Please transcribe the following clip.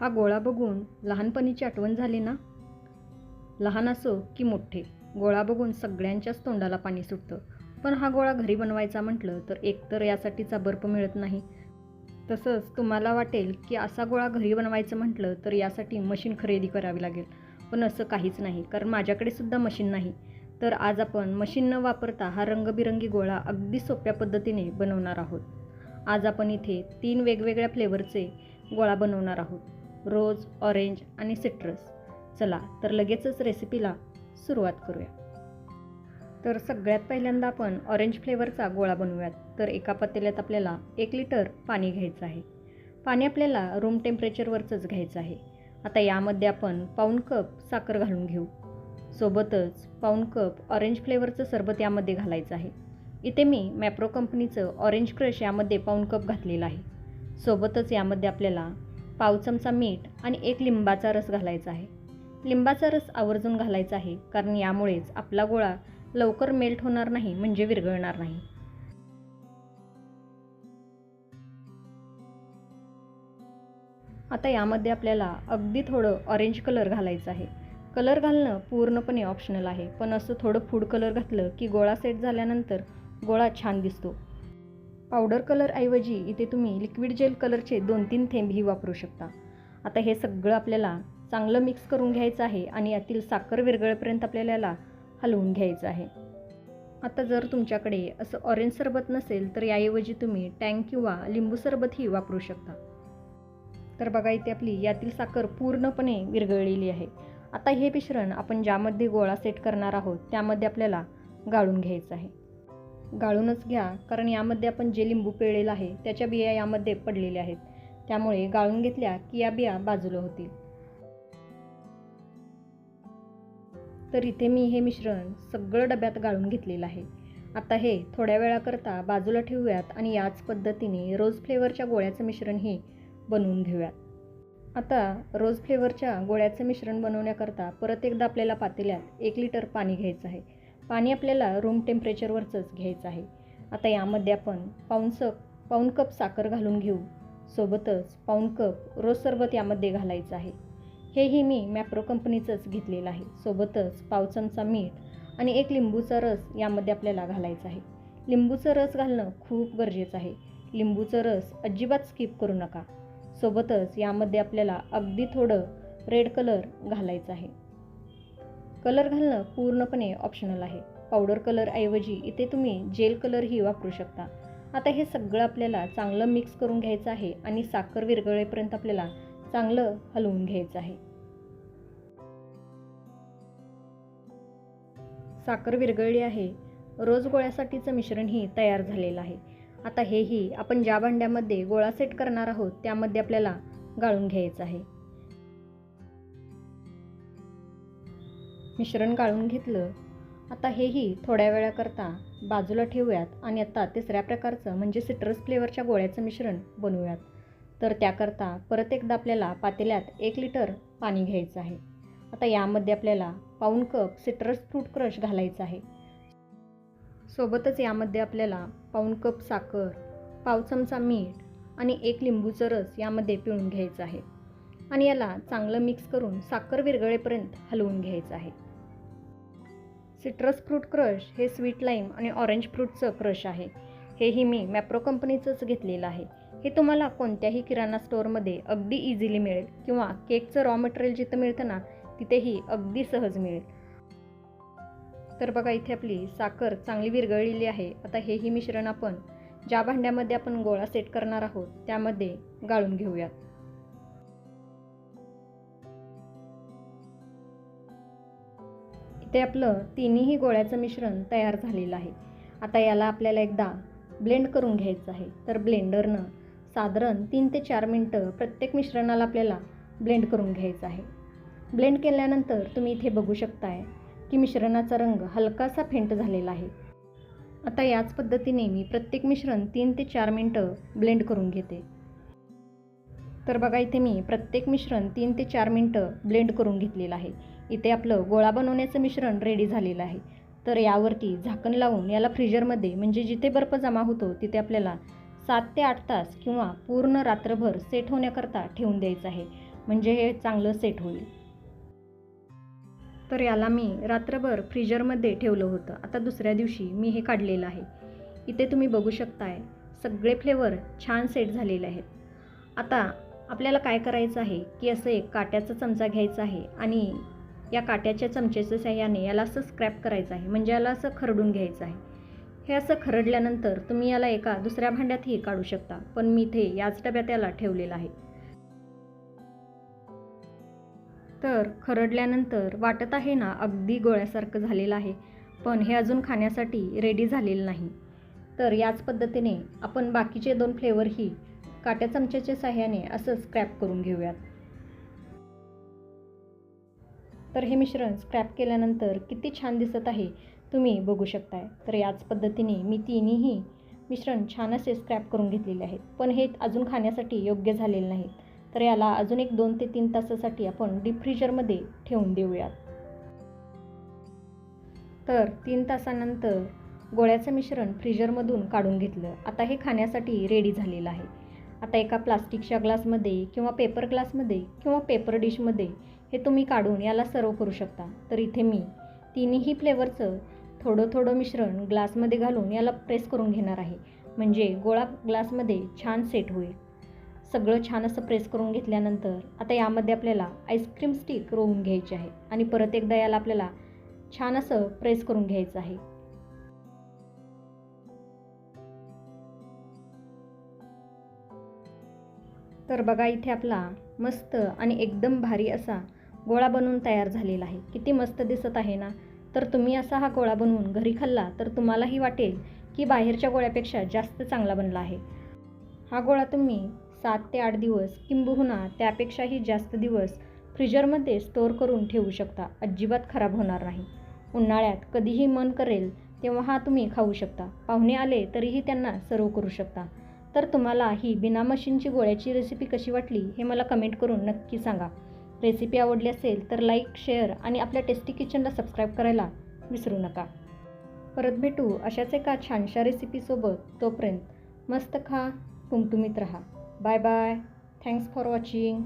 हा गोळा बघून लहानपणीची आठवण झाली ना? लहान असो की मोठे गोळा बघून सगळ्यांच्याच तोंडाला पाणी सुटतं. पण हा गोळा घरी बनवायचा म्हटलं तर एकतर यासाठीचा बर्फ मिळत नाही. तसंच तुम्हाला वाटेल की असा गोळा घरी बनवायचं म्हटलं तर यासाठी मशीन खरेदी करावी लागेल. पण असं काहीच नाही कारण माझ्याकडे सुद्धा मशीन नाही. तर आज आपण मशीन न वापरता हा रंगबिरंगी गोळा अगदी सोप्या पद्धतीने बनवणार आहोत. आज आपण इथे तीन वेगवेगळ्या फ्लेवरचे गोळा बनवणार आहोत. रोज ऑरेंज आणि सिट्रस. चला तर लगेचच रेसिपीला सुरुवात करूया. तर सगळ्यात पहिल्यांदा आपण ऑरेंज फ्लेवरचा गोळा बनवूयात. तर एका पातेल्यात आपल्याला एक लिटर पाणी घ्यायचं आहे. पाणी आपल्याला रूम टेम्परेचरवरचंच घ्यायचं आहे. आता यामध्ये आपण पाऊण कप साखर घालून घेऊ. सोबतच पाऊण कप ऑरेंज फ्लेवरचं सरबत यामध्ये घालायचं आहे. इथे मी मॅप्रो कंपनीचं ऑरेंज क्रश यामध्ये पाऊण कप घातलेलं आहे. सोबतच यामध्ये आपल्याला पाव चमचा मीठ आणि एक लिंबाचा रस घालायचा आहे. लिंबाचा रस आवर्जून घालायचा आहे कारण यामुळेच आपला गोळा लवकर मेल्ट होणार नाही म्हणजे विरघळणार नाही. आता यामध्ये आपल्याला अगदी थोडं ऑरेंज कलर घालायचं आहे. कलर घालणं पूर्णपणे ऑप्शनल आहे पण असं थोडं फूड कलर घातलं की गोळा सेट झाल्यानंतर गोळा छान दिसतो. पावडर कलरऐवजी इथे तुम्ही लिक्विड जेल कलरचे दोन तीन थेंबही वापरू शकता. आता हे सगळं आपल्याला चांगलं मिक्स करून घ्यायचं आहे आणि यातील साखर विरगळपर्यंत आपल्याला हलवून घ्यायचं आहे. आता जर तुमच्याकडे असं ऑरेंज सरबत नसेल तर याऐवजी तुम्ही टँक किंवा लिंबू सरबतही वापरू शकता. तर बघा इथे आपली यातील साखर पूर्णपणे विरघळलेली आहे. आता हे मिश्रण आपण ज्यामध्ये गोळा सेट करणार आहोत त्यामध्ये आपल्याला गाळून घ्यायचं आहे. गाळूनच घ्या कारण यामध्ये आपण जे लिंबू पिळलेलं आहे त्याच्या बिया यामध्ये पडलेल्या आहेत. त्यामुळे गाळून घेतल्या की या बिया बाजूला होतील. तर इथे मी हे मिश्रण सगळं डब्यात गाळून घेतलेलं आहे. आता हे थोड्या वेळाकरता बाजूला ठेवूयात आणि याच पद्धतीने रोज फ्लेवरच्या गोळ्याचं मिश्रण हे बनवून घेऊयात. आता रोज फ्लेवरच्या गोळ्याचं मिश्रण बनवण्याकरता परत एकदा आपल्याला पातेल्यात एक लिटर पाणी घ्यायचं आहे. पाणी आपल्याला रूम टेम्परेचरवरचंच घ्यायचं आहे. आता यामध्ये आपण पाऊन स पाऊन कप साखर घालून घेऊ. सोबतच पाऊन कप रोज सरबत यामध्ये घालायचं आहे. हेही मी मॅप्रो कंपनीचंच घेतलेलं आहे. सोबतच पाव चमचा मीठ आणि एक लिंबूचा रस यामध्ये आपल्याला घालायचा आहे. लिंबूचा रस घालणं खूप गरजेचं आहे. लिंबूचा रस अजिबात स्किप करू नका. सोबतच यामध्ये आपल्याला अगदी थोडं रेड कलर घालायचं आहे. कलर घालणं पूर्णपणे ऑप्शनल आहे. पावडर कलरऐवजी इथे तुम्ही जेल कलरही वापरू शकता. आता हे सगळं आपल्याला चांगलं मिक्स करून घ्यायचं आहे आणि साखर विरघळेपर्यंत आपल्याला चांगलं हलवून घ्यायचं आहे. साखर विरघळली आहे. रोज गोळ्यासाठीचं मिश्रणही तयार झालेलं आहे. आता हेही आपण ज्या भांड्यामध्ये गोळा सेट करणार आहोत त्यामध्ये आपल्याला गाळून घ्यायचं आहे. मिश्रण गाळून घेतलं. आता हेही थोड्या वेळाकरता बाजूला ठेवूयात आणि आता तिसऱ्या प्रकारचं म्हणजे सिट्रस फ्लेवरच्या गोळ्याचं मिश्रण बनवूयात. तर त्याकरता परत एकदा आपल्याला पातेल्यात एक लिटर पाणी घ्यायचं आहे. आता यामध्ये आपल्याला पाऊण कप सिट्रस फ्रूट क्रश घालायचं आहे. सोबतच यामध्ये आपल्याला पाऊण कप साखर पाव चमचा मीठ आणि एक लिंबूचं रस यामध्ये पिळून घ्यायचं आहे. आणि याला चांगलं मिक्स करून साखर विरघळेपर्यंत हलवून घ्यायचं आहे. सिट्रस फ्रूट क्रश हे स्वीट लाईम आणि ऑरेंज फ्रूटचं क्रश आहे. हेही मी मॅप्रो कंपनीचंच घेतलेलं आहे. हे तुम्हाला कोणत्याही किराणा स्टोअरमध्ये अगदी इझिली मिळेल किंवा केकचं रॉ मटेरियल जिथं मिळतं ना तिथेही अगदी सहज मिळेल. तर बघा इथे आपली साखर चांगली विरघळलेली आहे. आता हेही मिश्रण आपण ज्या भांड्यामध्ये आपण गोळा सेट करणार आहोत त्यामध्ये गाळून घेऊयात. ते आपलं तिन्ही गोळ्याचं मिश्रण तयार झालेलं आहे. आता याला आपल्याला एकदा ब्लेंड करून घ्यायचं आहे. तर ब्लेंडरनं साधारण तीन ते चार मिनटं प्रत्येक मिश्रणाला आपल्याला ब्लेंड करून घ्यायचं आहे. ब्लेंड केल्यानंतर तुम्ही इथे बघू शकताय की मिश्रणाचा रंग हलकासा फेंट झालेला आहे. आता याच पद्धतीने मी प्रत्येक मिश्रण तीन ते चार मिनटं ब्लेंड करून घेते. तर बघा इथे मी प्रत्येक मिश्रण तीन ते चार मिनटं ब्लेंड करून घेतलेलं आहे. इथे आपलं गोळा बनवण्याचं मिश्रण रेडी झालेलं आहे. तर यावरती झाकण लावून याला फ्रीजरमध्ये म्हणजे जिथे बर्फ जमा होतो तिथे आपल्याला सात ते आठ तास किंवा पूर्ण रात्रभर सेट होण्याकरता ठेवून द्यायचं आहे. म्हणजे हे चांगलं सेट होईल. तर याला मी रात्रभर फ्रीजरमध्ये ठेवलं होतं. आता दुसऱ्या दिवशी मी हे काढलेलं आहे. इथे तुम्ही बघू शकताय सगळे फ्लेवर छान सेट झालेले आहेत. आता आपल्याला काय करायचं आहे की असं एक काट्याचा चमचा घ्यायचा आहे आणि या काट्याच्या चमचेच्या सहाय्याने याला असं स्क्रॅप करायचं आहे म्हणजे याला असं खरडून घ्यायचं आहे. हे असं खरडल्यानंतर तुम्ही याला एका दुसऱ्या भांड्यातही काढू शकता पण मी इथे याच डब्यात याला ठेवलेलं आहे. तर खरडल्यानंतर वाटत आहे ना अगदी गोळ्यासारखं झालेलं आहे पण हे अजून खाण्यासाठी रेडी झालेलं नाही. तर याच पद्धतीने आपण बाकीचे दोन फ्लेवरही काट्या चमच्याच्या साह्याने असं स्क्रॅप करून घेऊयात. तर हे मिश्रण स्क्रॅप केल्यानंतर किती छान दिसत आहे तुम्ही बघू शकताय. तर याच पद्धतीने मी तिन्हीही मिश्रण छान असे स्क्रॅप करून घेतलेले आहेत. पण हे अजून खाण्यासाठी योग्य झालेले नाहीत. तर याला अजून एक दोन ते तीन तासासाठी आपण डीप फ्रीजरमध्ये ठेवून देऊयात. तर तीन तासानंतर गोळ्याचं मिश्रण फ्रीजरमधून काढून घेतलं. आता हे खाण्यासाठी रेडी झालेलं आहे. आता एका प्लास्टिकच्या ग्लासमध्ये किंवा पेपर ग्लासमध्ये किंवा पेपर डिशमध्ये हे तुम्ही काढून याला सर्व करू शकता. तर इथे मी तिन्ही फ्लेवरचं थोडं थोडं मिश्रण ग्लासमध्ये घालून याला प्रेस करून घेणार आहे. म्हणजे गोळा ग्लासमध्ये छान सेट होईल. सगळं छान असं प्रेस करून घेतल्यानंतर आता यामध्ये आपल्याला आईस्क्रीम स्टिक रोवून घ्यायची आहे. आणि परत एकदा याला आपल्याला छान असं प्रेस करून घ्यायचं आहे. तर बघा इथे आपला मस्त आणि एकदम भारी असा गोळा बनवून तयार झालेला आहे. किती मस्त दिसत आहे ना? तर तुम्ही असा हा गोळा बनवून घरी खाल्ला तर तुम्हालाही वाटेल की बाहेरच्या गोळ्यापेक्षा जास्त चांगला बनला आहे. हा गोळा तुम्ही सात ते आठ दिवस किंबहुना त्यापेक्षाही जास्त दिवस फ्रीजरमध्ये स्टोअर करून ठेवू शकता. अजिबात खराब होणार नाही. उन्हाळ्यात कधीही मन करेल तेव्हा हा तुम्ही खाऊ शकता. पाहुणे आले तरीही त्यांना सर्व करू शकता. तर तुम्हाला ही बिना मशीनची गोळ्याची रेसिपी कशी वाटली हे मला कमेंट करून नक्की सांगा. रेसिपी आवडली असेल तर लाईक शेअर आणि आपल्या टेस्टी किचनला सबस्क्राईब करायला विसरू नका. परत भेटू अशाच एका छानशा रेसिपीसोबत तोपर्यंत मस्त खा टुमटुमीत राहा. Bye bye thanks for watching